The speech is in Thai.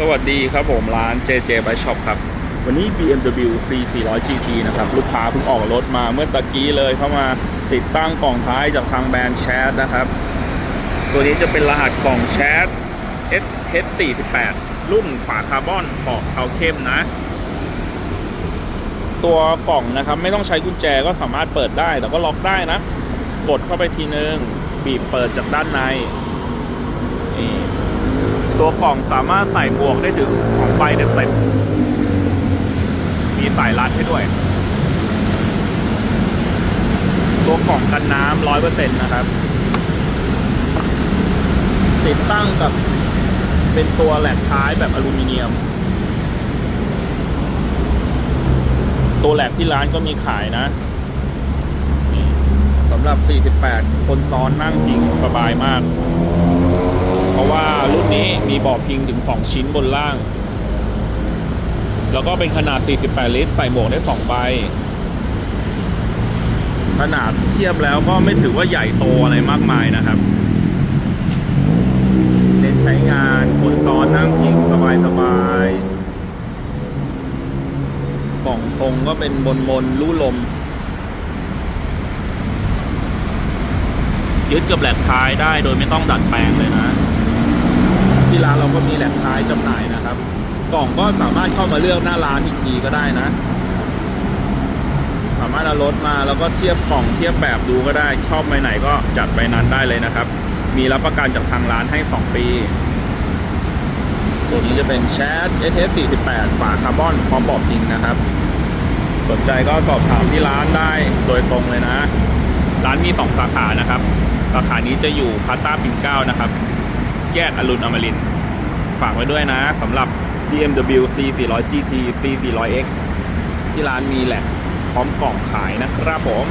สวัสดีครับผมร้าน JJ Bike Shop ครับ วันนี้ BMW C 4 0 0 GT นะครับ ลูกค้าเพิ่งออกรถมาเมื่อตะกี้เลยเข้ามาติดตั้งกล่องท้ายจากทางแบรนด์แชทนะครับ ตัวนี้จะเป็นรหัสกล่องแชท SH48 รุ่นฝาคาร์บอนขอบเทาเข้มนะ ตัวกล่องนะครับไม่ต้องใช้กุญแจก็สามารถเปิดได้ แต่ก็ล็อกได้นะ กดเข้าไปทีนึงบีบเปิดจากด้านใน ตัวกล่องสามารถใส่หมวกได้ถึงสองใบเต็มๆมีสายรัดให้ด้วย ตัวกล่องกันน้ำร้อยเปอร์เซ็นต์นะครับ ติดตั้งกับเป็นตัวแหลกท้ายแบบอลูมิเนียม ตัวแหลกที่ร้านก็มีขายนะสำหรับ 48 คนซ้อนนั่งพิงสบายมาก เพราะว่ารุ่นนี้มีบาะพิงถึง 2 ชิ้นบนล่าง แล้วก็เป็นขนาด 48 ลิตร ใส่หมวกได้ 2 ใบ ขนาดเทียบแล้วก็ไม่ถือว่าใหญ่โตอะไรมากมายนะครับเน้นใช้งานคนซ้อนนั่งพิงสบายสบายๆกล่องทรงก็เป็นบนบนลู่ลม ยึดกับแหลกท้ายได้โดยไม่ต้องดัดแปลงเลยนะ ก็มีแหลกท้ายจำหน่ายนะครับ กล่องก็สามารถเข้ามาเลือกหน้าร้านอีกทีก็ได้นะ สามารถเอารถมาแล้วก็เทียบกล่องเทียบแบบดูก็ได้ ชอบใบไหนก็จัดใบนั้นได้เลยนะครับ มีรับประกันจากทางร้านให้ 2 ปี ตัวนี้จะเป็นแชท SS48 ฝาคาร์บอนพร้อมบอกพิงนะครับ สนใจก็สอบถามที่ร้านได้โดยตรงเลยนะ ร้านมี 2 สาขานะครับสาขานี้จะอยู่พาต้าปิ่นเก้านะครับ แยกอรุณอมรินทร์ ฝากไว้ด้วยนะสำหรับ BMW C 4 0 0 GT C 4 0 0 X ที่ร้านมีแหละ พร้อมกล่องขายนะครับผม